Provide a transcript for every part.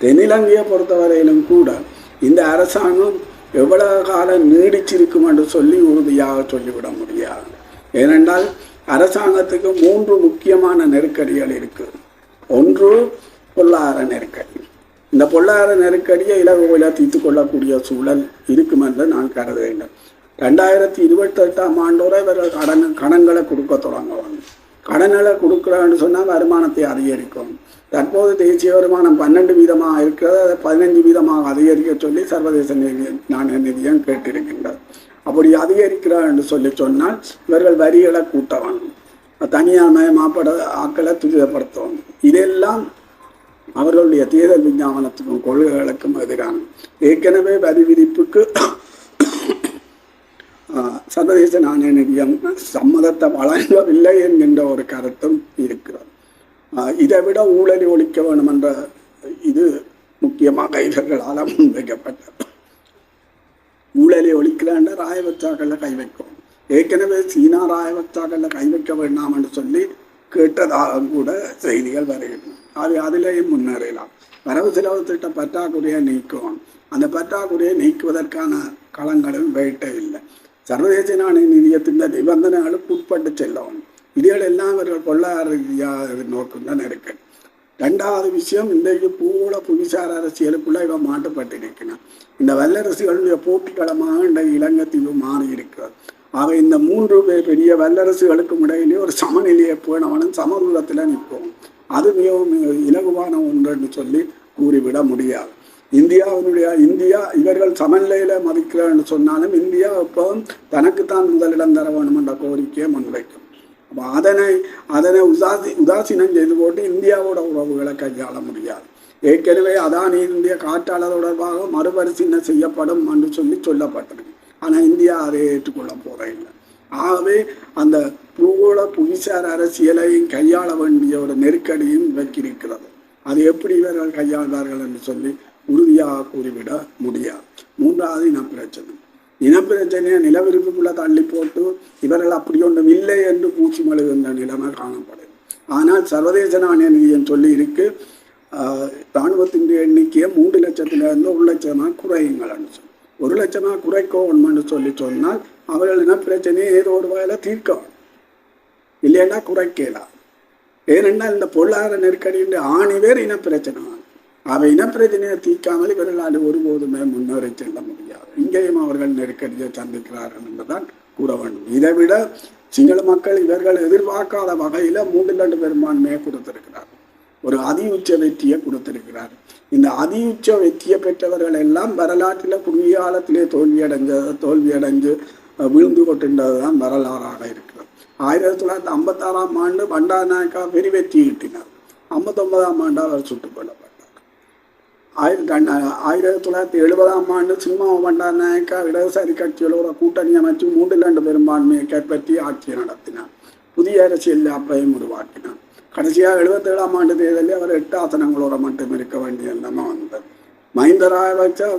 தென்னிலங்கையை பொறுத்தவரையிலும் கூட இந்த அரசாங்கம் எவ்வளவு காலம் நீடிச்சிருக்கும் என்று சொல்லி உறுதியாக சொல்லிவிட முடியாது. ஏனென்றால் அரசாங்கத்துக்கு மூன்று முக்கியமான நெருக்கடிகள் இருக்கு. ஒன்று பொருளாதார நெருக்கடி. இந்த பொருளாதார நெருக்கடியை இலகுவில தீர்த்து கொள்ளக்கூடிய சூழல் இருக்கும் என்று நான் கருதுகிறேன் ரெண்டாயிரத்தி இருபத்தெட்டாம் ஆண்டோட இவர்கள் கடன் கடன்களை கொடுக்க தொடங்குவாங்க. கடனில் கொடுக்குறான்னு சொன்னால் வருமானத்தை அதிகரிக்கும். தற்போது தேசிய வருமானம் பன்னெண்டு வீதமாக இருக்கிறது. அதை பதினஞ்சு வீதமாக அதிகரிக்க சொல்லி சர்வதேச நிதி நாணய நிதியம் கேட்டிருக்கின்றது. அப்படி அதிகரிக்கிறார் என்று சொல்லி சொன்னால் இவர்கள் வரிகளை கூட்டணும் தனியார் மயமாப்பட ஆக்களை துரிதப்படுத்தணும் இதெல்லாம் அவர்களுடைய தேர்தல் விஞ்ஞாபனத்துக்கும் கொள்கைகளுக்கும் எதிரான ஏற்கனவே வரி விதிப்புக்கு சர்வதேச நாணய நிதியம் சம்மதத்தை வழங்கவில்லை என்கின்ற ஒரு கருத்தும் இருக்கிறது. இதை விட ஊழலை ஒழிக்க வேண்டும் என்ற இது முக்கியமாக இவர்களால் முன்வைக்கப்பட்டது. ஊழலை ஒழிக்கலான்ற ராயவச்சாக்களில் கை வைக்கும். ஏற்கனவே சீனா ராயவச்சாக்களில் கை வைக்க வேண்டாம் என்று சொல்லி கேட்டதாக கூட செய்திகள் வருகின்றன. அது அதிலேயும் முன்னேறலாம். வரவு செலவு திட்ட பற்றாக்குறையை நீக்கும். அந்த பற்றாக்குறையை நீக்குவதற்கான களங்களும் வேட்டை இல்லை. சர்வதேச நாணய நிதியத்தின் நிபந்தனைகளுக்கு உட்பட்டு செல்லவும் இதுகள் எல்லாம் அவர்கள் பொருளாதார நோக்கம் தான் நெருக்கடி ரெண்டாவது விஷயம் இன்றைக்கு பூல புவிசார் அரசியலுக்குள்ள இவன் மாட்டுப்பட்டிருக்கிறான் இந்த வல்லரசுகளுடைய போட்டிக்களமாக இன்றைக்கு இலங்கைத்தீவு மாறி இருக்கிறது ஆக இந்த மூன்று பெரிய வல்லரசுகளுக்கும் இடையிலே ஒரு சமநிலையை போனவனும் சமதூரத்தில் நிற்போம் அது மிகவும் இலகுவான ஒன்றுன்னு சொல்லி கூறிவிட முடியாது. இந்தியாவினுடைய இந்தியா இவர்கள் சமநிலையில மதிக்கிறான்னு சொன்னாலும் இந்தியா இப்போ தனக்குத்தான் முதலிடம் தர வேணும் என்ற கோரிக்கையை முன்வைக்கும். அப்போ அதனை அதனை உதாசி உதாசீனம் செய்து போட்டு இந்தியாவோட உறவுகளை கையாள முடியாது. ஏற்கனவே அதானி இந்திய காற்றாளர் தொடர்பாக மறுபரிசீலனை செய்யப்படும் என்று சொல்லி சொல்லப்பட்டிருக்கு. ஆனால் இந்தியா அதை ஏற்றுக்கொள்ள போறதில்லை ஆகவே அந்த பூகோள புவிசார் அரசியலையும் கையாள வேண்டிய ஒரு நெருக்கடியும் வைக்கிருக்கிறது அது எப்படி இவர்கள் கையாள்வார்கள் என்று சொல்லி உறுதியாக கூறிவிட முடியாது. மூன்றாவது இனப்பிரச்சனை. இனப்பிரச்சனையை நிலவிருப்புக்குள்ள தள்ளி போட்டு இவர்கள் அப்படி ஒன்றும் இல்லை என்று பூச்சி மழுகின்ற நிலைமை காணப்படும் ஆனால் சர்வதேச நாணய நிதியம் சொல்லி இருக்கு. ஆஹ், இராணுவத்தின் எண்ணிக்கையை மூன்று லட்சத்திலிருந்து ஒரு லட்சமாக குறையுங்கள்னு சொல்லி. ஒரு லட்சமாக ஒன்று சொல்லி சொன்னால் அவர்கள் இனப்பிரச்சனையை ஏதோ ஒரு வகையில் தீர்க்க இல்லைன்னா குறைக்கலாம் ஏனென்றால் இந்த பொருளாதார நெருக்கடியின் ஆணிவேர் இனப்பிரச்சனை. அவை இனப்பிரச்சனையை தீர்க்காமல் இவர்களால் ஒருபோதுமே முன்னேறி செல்ல முடியாது. இங்கேயும் அவர்கள் நெருக்கடியை சந்திக்கிறார்கள் என்றுதான் கூற வேண்டும். இதை விட சிங்கள மக்கள் இவர்கள் எதிர்பார்க்காத வகையில மூன்று ரெண்டு பெரும்பான்மையை கொடுத்திருக்கிறார் ஒரு அதி உச்ச வெற்றியை கொடுத்திருக்கிறார். இந்த அதி உச்ச வெற்றியை பெற்றவர்கள் எல்லாம் வரலாற்றில் குறுகிய காலத்திலே தோல்வியடைஞ்ச தோல்வியடைஞ்சு விழுந்து வீழ்ந்து கொண்டிருந்ததுதான் வரலாறாக இருக்கிறது. ஆயிரத்தி தொள்ளாயிரத்தி ஐம்பத்தாறாம் ஆண்டு பண்டாரநாயக்கா பெரிய வெற்றி ஈட்டினார். ஐம்பத்தொன்பதாம் ஆண்டு அவர் சுட்டுக் கொள்ளப்பட்டார் ஆயிரத்தி ஆயிரத்தி தொள்ளாயிரத்தி எழுபதாம் ஆண்டு சினிமா பண்டாரநாயக்கா இடதுசாரி கட்சியில் ஒரு கூட்டணி அமைச்சு மூன்று ரெண்டு பெரும்பான்மையை கைப்பற்றி ஆட்சி நடத்தினார். புதிய அரசியல் அப்பையும் உருவாக்கினார். கடைசியாக எழுபத்தேழாம் ஆண்டு தேர்தலில் அவர் எட்டு ஆசனங்களோட மட்டும் இருக்க வேண்டிய நிலைமை வந்தது. மஹிந்த ராஜபக்ச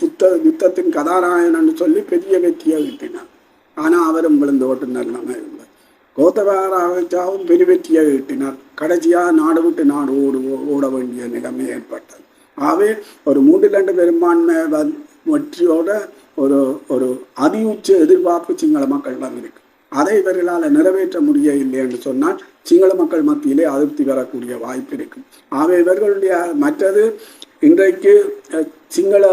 புத்த யுத்தத்தின் கதாநாயகன் சொல்லி பெரிய வெற்றியை ஈட்டினார். ஆனால் அவரும் விழுந்து ஓட்டு நிலைமை இருந்தது. கோத்தபய ராஜபக்சாவும் பெரிய வெற்றியை ஈட்டினார். கடைசியாக நாடு விட்டு நாடு ஓடு ஓட வேண்டிய நிலைமை ஏற்பட்டது. ஆகவே ஒரு மூன்று ரெண்டு பெரும்பான்மை வெற்றியோட ஒரு ஒரு அதி உச்ச எதிர்பார்ப்பு சிங்கள மக்களிடம் இருக்கு. அதை இவர்களால் நிறைவேற்ற முடியவில்லை என்று சொன்னால் சிங்கள மக்கள் மத்தியிலே அதிருப்தி வரக்கூடிய வாய்ப்பு இருக்கும் ஆகவே இவர்களுடைய மற்றது இன்றைக்கு சிங்கள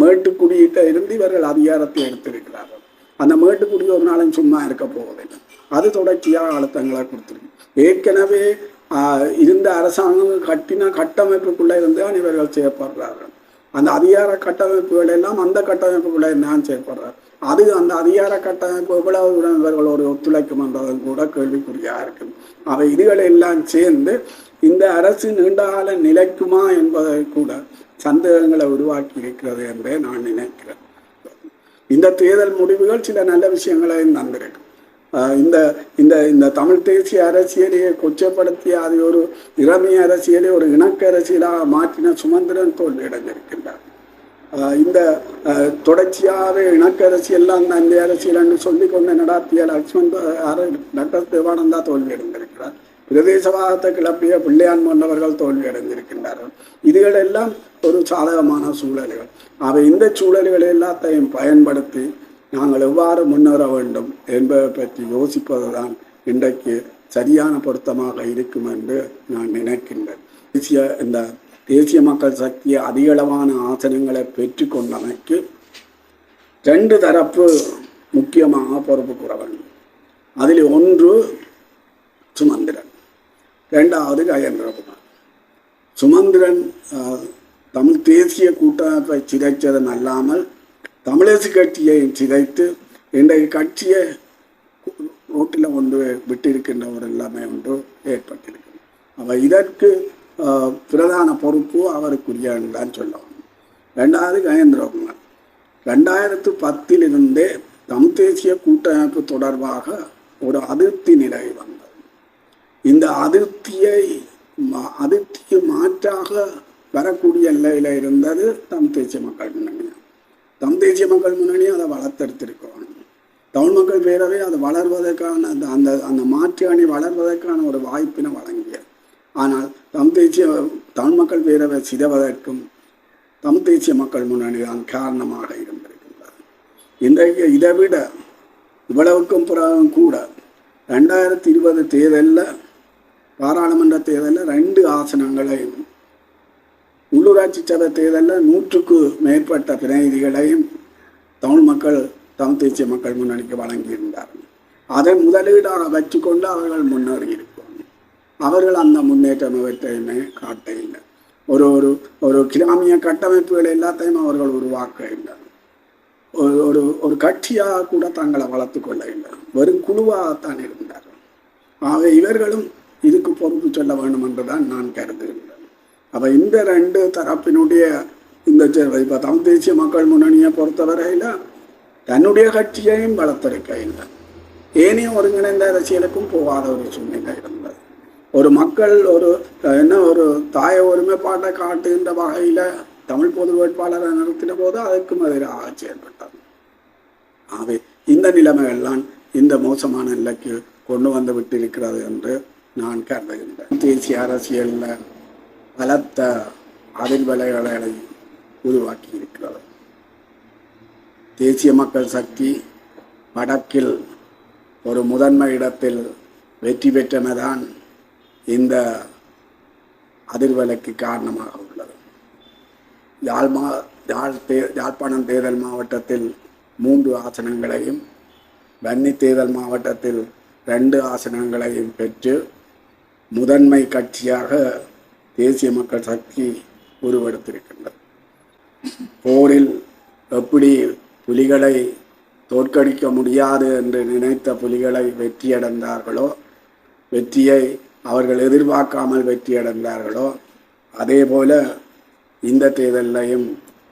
மேட்டுக்குடியிட்ட இருந்து இவர்கள் அதிகாரத்தை எடுத்திருக்கிறார்கள். அந்த மேட்டுக்குடி ஒரு நாளும் சும்மா இருக்க போவதில்லை. அது தொடர்ச்சியாக அழுத்தங்களை கொடுத்துருக்கு. ஏற்கனவே இருந்த அரசாங்கம் கட்டின கட்டமைப்புக்குள்ளே இருந்து இவர்கள் செய்யப்படுறார்கள் அந்த அதிகார கட்டமைப்புகள் எல்லாம் அந்த கட்டமைப்புக்குள்ளே தான் செய்யப்படுறார் அது அந்த அதிகார கட்டமைப்பு எவ்வளவுடன் இவர்களோடு ஒத்துழைக்கும் என்றதும் கூட கேள்விக்குறியாக இருக்கும் அவை இதுகளை எல்லாம் சேர்ந்து இந்த அரசு நீண்டகால நிலைக்குமா என்பதை கூட சந்தேகங்களை உருவாக்கி இருக்கிறது என்றே நான் நினைக்கிறேன். இந்த தேர்தல் முடிவுகள் சில நல்ல விஷயங்களையும் தந்திருக்கு. இந்த இந்த இந்த தமிழ் தேசிய அரசியலையே கொச்சப்படுத்தி அதை ஒரு இளமை அரசியலை ஒரு இணக்க அரசியலாக மாற்றின சுமந்திரன் தோல்வியடைந்திருக்கின்றார் ஆஹ் இந்த ஆஹ் இணக்க அரசியல்லாம் அந்த அரசியல் என்று சொல்லி கொண்டு நடாத்திய லக்ஷ்மண் டாக்டர் தேவானந்தா தோல்வி அடைந்திருக்கிறார். பிரதேசவாதத்தை கிளப்பிய பிள்ளையான் போன்றவர்கள் தோல்வி அடைந்திருக்கின்றார்கள். இதுகளெல்லாம் ஒரு சாதகமான சூழல்கள். அவை இந்த சூழல்களை எல்லாத்தையும் பயன்படுத்தி நாங்கள் எவ்வாறு முன்னேற வேண்டும் என்பதை பற்றி யோசிப்பதுதான் இன்றைக்கு சரியான பொருத்தமாக இருக்கும் என்று நான் நினைக்கின்றேன். தேசிய இந்த தேசிய மக்கள் சக்தி அதிகளவான ஆசனங்களை பெற்று கொண்டமைக்கு ரெண்டு தரப்பு முக்கியமாக பொறுப்பு கூற வேண்டும். அதில் ஒன்று சுமந்திரன் ரெண்டாவது கஜேந்திரகுமார் சுமந்திரன் தமிழ் தேசிய கூட்டமைப்பை சிதைச்சதன் அல்லாமல் தமிழரசு கட்சியை சிதைத்து இன்றைய கட்சியை ரோட்டில் கொண்டு விட்டிருக்கின்றவர் எல்லாமே ஒன்று ஏற்பட்டிருக்கு அவர் இதற்கு பிரதான பொறுப்பு அவருக்குரிய தான் சொல்லவும் ரெண்டாவது கஜேந்திரகுமார். ரெண்டாயிரத்து பத்திலிருந்தே தமிழ் தேசிய கூட்டமைப்பு தொடர்பாக ஒரு அதிருப்தி நிலை வந்தது. இந்த அதிருப்தியை மா- அதிருப்திக்கு மாற்றாக வரக்கூடிய நிலையில் இருந்தது தமிழ் தேசிய மக்கள் முன்னணி தமிழ் தேசிய மக்கள் முன்னணியும் அதை வளர்த்தெடுத்திருக்கணும் தமிழ் மக்கள் பேரவை அது வளர்வதற்கான அந்த அந்த அந்த மாற்று அணி வளர்வதற்கான ஒரு வாய்ப்பினை வழங்கியது. ஆனால் தமிழ் தேசிய தமிழ் மக்கள் பேரவை சிதைவதற்கும் தமிழ் தேசிய மக்கள் முன்னணி தான் காரணமாக இருந்திருக்கின்றது. இன்றைக்கு இதை விட இவ்வளவுக்கும் பிறகும் கூட ரெண்டாயிரத்தி இருபது தேர்தலில் பாராளுமன்ற தேர்தலில் ரெண்டு ஆசனங்களையும் உள்ளூராட்சி சபை தேர்தலில் நூற்றுக்கு மேற்பட்ட பிரதிநிதிகளையும் தமிழ் மக்கள் தமிழ் தேசிய மக்கள் முன்னணிக்கு வழங்கியிருந்தார்கள். அதை முதலீடாக வச்சுக்கொண்டு அவர்கள் முன்னேறியிருப்பாங்க அவர்கள் அந்த முன்னேற்றம் அவற்றையுமே காட்ட இல்லை ஒரு ஒரு ஒரு கிராமிய கட்டமைப்புகள் எல்லாத்தையும் அவர்கள் உருவாக்க இல்லை ஒரு ஒரு ஒரு கட்சியாக கூட தங்களை வளர்த்து கொள்ள இல்லை வெறும் குழுவாகத்தான் இருந்தார்கள். ஆக இவர்களும் இதுக்கு பொறுப்பு சொல்ல வேண்டும் என்றுதான் நான் கருதுகிறேன். அப்போ இந்த ரெண்டு தரப்பினுடைய இந்த இப்போ தமிழ் தேசிய மக்கள் முன்னணியை பொறுத்தவரையில் தன்னுடைய கட்சியையும் வளர்த்தெடுக்க இல்லை ஏனையும் ஒருங்கிணைந்த அரசியலுக்கும் போகாத ஒரு சூழ்நிலை இருந்தது. ஒரு மக்கள் ஒரு என்ன ஒரு தாய ஒருமைப்பாட்டை காட்டுகின்ற வகையில் தமிழ் பொது வேட்பாளரை நிறுத்தின போது அதுக்கும் எதிராக செயல்பட்டது. ஆகவே இந்த நிலைமைகள்லாம் இந்த மோசமான நிலைக்கு கொண்டு வந்து விட்டிருக்கிறது என்று நான் கருதுகின்றேன். தேசிய அரசியலில் பலத்த அதிர்வலைகளை உருவாக்கி இருக்கிறது தேசிய மக்கள் சக்தி வடக்கில் ஒரு முதன்மை இடத்தில் வெற்றி பெற்றமைதான் இந்த அதிர்வலைக்கு காரணமாக உள்ளது. யாழ்மா யாழ் தே யாழ்ப்பாணம் தேர்தல் மாவட்டத்தில் மூன்று ஆசனங்களையும் வன்னி தேர்தல் மாவட்டத்தில் ரெண்டு ஆசனங்களையும் பெற்று முதன்மை கட்சியாக தேசிய மக்கள் சக்தி உருவெடுத்திருக்கின்றது. போரில் எப்படி புலிகளை தோற்கடிக்க முடியாது என்று நினைத்த புலிகளை வெற்றியடைந்தார்களோ வெற்றியை அவர்கள் எதிர்பார்க்காமல் வெற்றியடைந்தார்களோ அதே போல இந்த தேர்தலையும்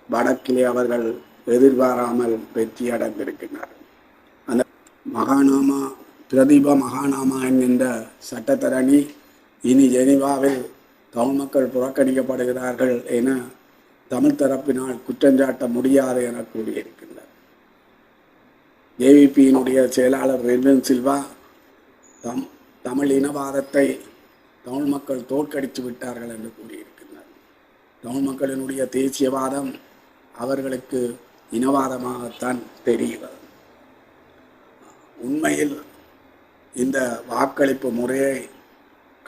வடக்கிலே அவர்கள் எதிர்பாராமல் வெற்றி அந்த மகாநாமா பிரதீப மகாநாமா என்கின்ற சட்டத்தரணி இனி ஜெனிவாவில் தமிழ் மக்கள் புறக்கணிக்கப்படுகிறார்கள் என தமிழ் தரப்பினால் குற்றஞ்சாட்ட முடியாது என கூறியிருக்கின்றார். ஏவிபியினுடைய செயலாளர் ரெல்வன் சில்வா தம் தமிழ் இனவாதத்தை தமிழ் மக்கள் தோற்கடித்து விட்டார்கள் என்று கூறியிருக்கின்றார். தமிழ் மக்களினுடைய தேசியவாதம் அவர்களுக்கு இனவாதமாகத்தான் தெரிகிறது உண்மையில் இந்த வாக்களிப்பு முறையை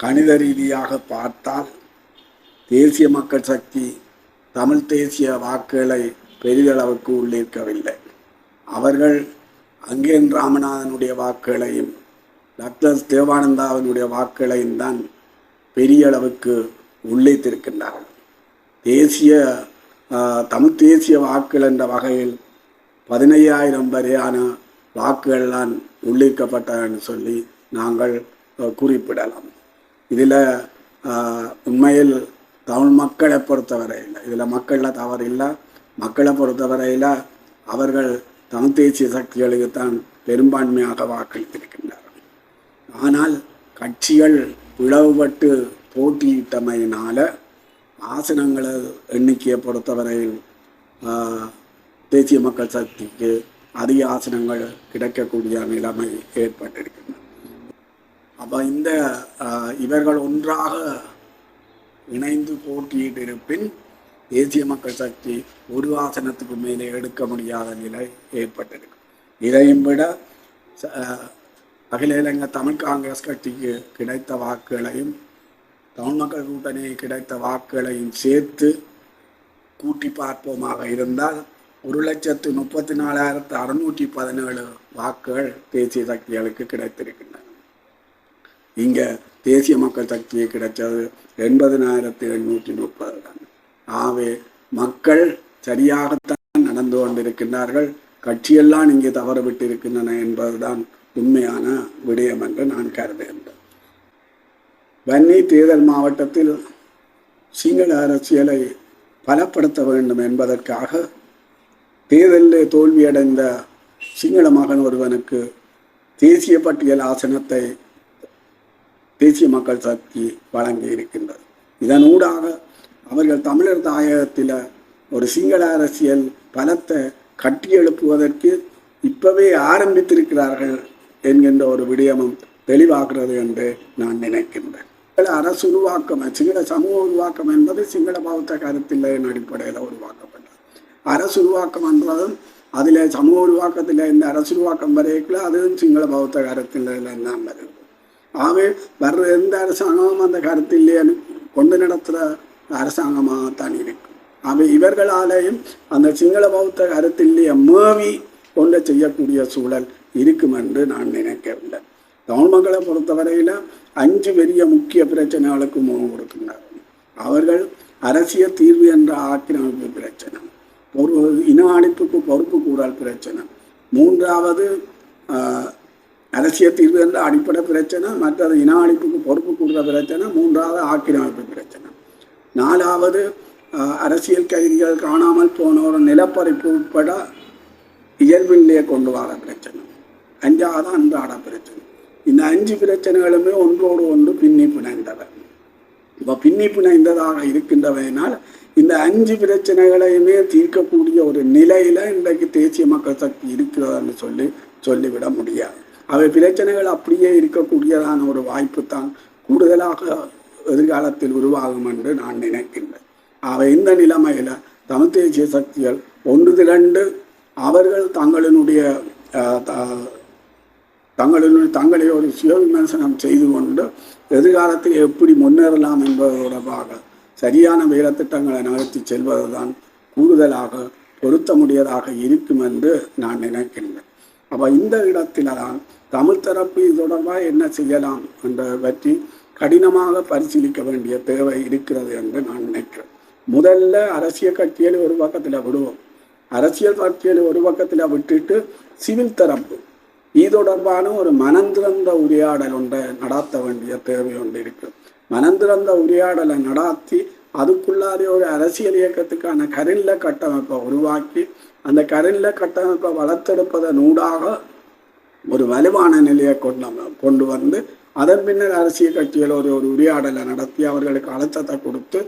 கணித ரீதியாக பார்த்தால் தேசிய மக்கள் சக்தி தமிழ் தேசிய வாக்குகளை பெரிதளவுக்கு உள்ளிருக்கவில்லை. அவர்கள் அங்கேன் ராமநாதனுடைய வாக்குகளையும் டாக்டர் தேவானந்தாவினுடைய வாக்குகளையும் தான் பெரிய அளவுக்கு உள்ளித்திருக்கின்றார்கள் தேசிய தமிழ் தேசிய வாக்குகள் என்ற வகையில் பதினையாயிரம் வரையான வாக்குகள்லாம் உள்ளிருக்கப்பட்டன்னு சொல்லி நாங்கள் குறிப்பிடலாம். இதில் உண்மையில் தமிழ் மக்களை பொறுத்தவரையில் இதில் மக்களில் தவறு இல்லை. மக்களை பொறுத்தவரையில் அவர்கள் தமிழ் தேசிய சக்திகளுக்கு தான் பெரும்பான்மையாக வாக்களித்திருக்கின்றார்கள். ஆனால் கட்சிகள் பிளவுபட்டு போட்டியிட்டமையினால் ஆசனங்களை எண்ணிக்கையை பொறுத்தவரையில் தேசிய மக்கள் சக்திக்கு அதிக ஆசனங்கள் கிடைக்கக்கூடிய நிலைமை ஏற்பட்டிருக்கின்றன அப்போ இந்த இவர்கள் ஒன்றாக இணைந்து போட்டியிட்டு இருப்பின் தேசிய மக்கள் சக்தி ஒரு ஆசனத்துக்கு மேலே எடுக்க முடியாத நிலை ஏற்பட்டிருக்கு. இதையும் விட அகில இலங்கை தமிழ் காங்கிரஸ் கட்சிக்கு கிடைத்த வாக்குகளையும் தமிழ் மக்கள் கூட்டணி கிடைத்த வாக்குகளையும் சேர்த்து கூட்டி பார்ப்போமாக இருந்தால் ஒரு லட்சத்து முப்பத்தி நாலாயிரத்து அறுநூற்றி பதினேழு வாக்குகள் தேசிய சக்திகளுக்கு கிடைத்திருக்கின்றன. இங்கே தேசிய மக்கள் சக்தியை கிடைச்சது எண்பதினாயிரத்தி எண்ணூற்றி முப்பது. தான் ஆகவே மக்கள் சரியாகத்தான் நடந்து கொண்டிருக்கின்றார்கள். கட்சியெல்லாம் இங்கே தவறு விட்டிருக்கின்றன என்பதுதான் உண்மையான விடயம் என்று நான் கருதுகின்றேன். வன்னி தேர்தல் மாவட்டத்தில் சிங்கள அரசியலை பலப்படுத்த வேண்டும் என்பதற்காக தேர்தலில் தோல்வியடைந்த சிங்கள மகன் ஒருவனுக்கு தேசிய பட்டியல் ஆசனத்தை தேசிய மக்கள் சக்தி வழங்கி இருக்கின்றது. இதனூடாக அவர்கள் தமிழர் தாயகத்தில் ஒரு சிங்கள அரசியல் பலத்தை கட்டியெழுப்புவதற்கு இப்பவே ஆரம்பித்திருக்கிறார்கள் என்கின்ற ஒரு விடயமும் தெளிவாகிறது என்று நான் நினைக்கின்றேன். சிங்கள அரசு உருவாக்கம் சிங்கள சமூக உருவாக்கம் என்பது சிங்கள பௌத்த கருத்தின் அடிப்படையில் உருவாக்கப்பட்டது. அரசு உருவாக்கம் என்பதும் அதில் சமூக உருவாக்கத்தில் இந்த அரசு உருவாக்கம் வரைக்கும் அதுவும் சிங்கள பௌத்த கருத்தில் தான் வருது ஆகவே வர்ற எந்த அரசாங்கமும் அந்த கருத்திலேயே கொண்டு நடத்துகிற அரசாங்கமாகத்தான் இருக்கும் ஆகவே இவர்களாலேயும் அந்த சிங்கள பௌத்த கருத்திலேயே மேவி கொண்டு செய்யக்கூடிய சூழல் இருக்கும் என்று நான் நினைக்கவில்லை தமிழ் பொறுத்தவரையில் அஞ்சு பெரிய முக்கிய பிரச்சனைகளுக்கு முகம் கொடுக்கின்றார் அவர்கள் அரசியல் தீர்வு என்ற ஆக்கிரமிப்பு பிரச்சனை ஒரு இன அழிப்புக்கு பொறுப்பு கூறல் பிரச்சனை மூன்றாவது அரசியல் தீர்வு என்ற அடிப்படை பிரச்சனை மற்றது இன அழிப்புக்கு பொறுப்பு கூறுற பிரச்சனை மூன்றாவது ஆக்கிரமிப்பு பிரச்சனை. நாலாவது அரசியல் கைதிகள் காணாமல் போனோர் நிலப்பறிப்பு உட்பட இயல்பிலேயே கொண்டு வர பிரச்சனை. அஞ்சாவது அன்றாட பிரச்சனை. இந்த அஞ்சு பிரச்சனைகளுமே ஒன்றோடு ஒன்று பின்னி பிணைந்தவை. இப்போ பின்னி பிணைந்ததாக இருக்கின்றவையினால் இந்த அஞ்சு பிரச்சனைகளையுமே தீர்க்கக்கூடிய ஒரு நிலையில இன்றைக்கு தேசிய மக்கள் சக்தி இருக்கிறதுன்னு சொல்லி சொல்லிவிட முடியாது. அவை பிரச்சனைகள் அப்படியே இருக்கக்கூடியதான ஒரு வாய்ப்பு தான் கூடுதலாக எதிர்காலத்தில் உருவாகும் என்று நான் நினைக்கின்றேன். அவை இந்த நிலைமையில் தமிழ் தேசிய சக்திகள் ஒன்று திரண்டு அவர்கள் தங்களினுடைய த- தங்களினுடைய தங்களை ஒரு சுய விமர்சனம் செய்து கொண்டு எதிர்காலத்தில் எப்படி முன்னேறலாம் என்பது தொடர்பாக சரியான வேலைத்திட்டங்களை நகர்த்தி செல்வதுதான் கூடுதலாக பொருத்த முடியதாக இருக்கும் என்று நான் நினைக்கின்றேன். அப்போ இந்த இடத்தில்தான் தமிழ் தரப்பு இது தொடர்பாக என்ன செய்யலாம் என்ற பற்றி கடினமாக பரிசீலிக்க வேண்டிய தேவை இருக்கிறது என்று நான் நினைக்கிறேன். முதல்ல அரசியல் கட்சியில் ஒரு பக்கத்தில் விடுவோம். அரசியல் கட்சியில் ஒரு பக்கத்தில் விட்டுட்டு சிவில் தரப்பு. இது தொடர்பான ஒரு மனந்திறந்த உரையாடல் ஒன்றை நடாத்த வேண்டிய தேவை ஒன்று இருக்கு. மனந்திறந்த உரையாடலை நடாத்தி அதுக்குள்ளாலே ஒரு அரசியல் இயக்கத்துக்கான கரில்ல கட்டமைப்பை உருவாக்கி அந்த கரில்ல கட்டமைப்பை வளர்த்தெடுப்பதன் ஊடாக ஒரு வலுவான நிலையை கொண்டு கொண்டு வந்து அதன் பின்னர் அரசியல் கட்சிகள் ஒரு ஒரு உரையாடலை நடத்தி அவர்களுக்கு அழுத்தத்தை கொடுத்து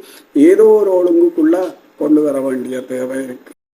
ஏதோ ஒரு ஒழுங்குக்குள்ள கொண்டு வர வேண்டிய தேவை இருக்கு.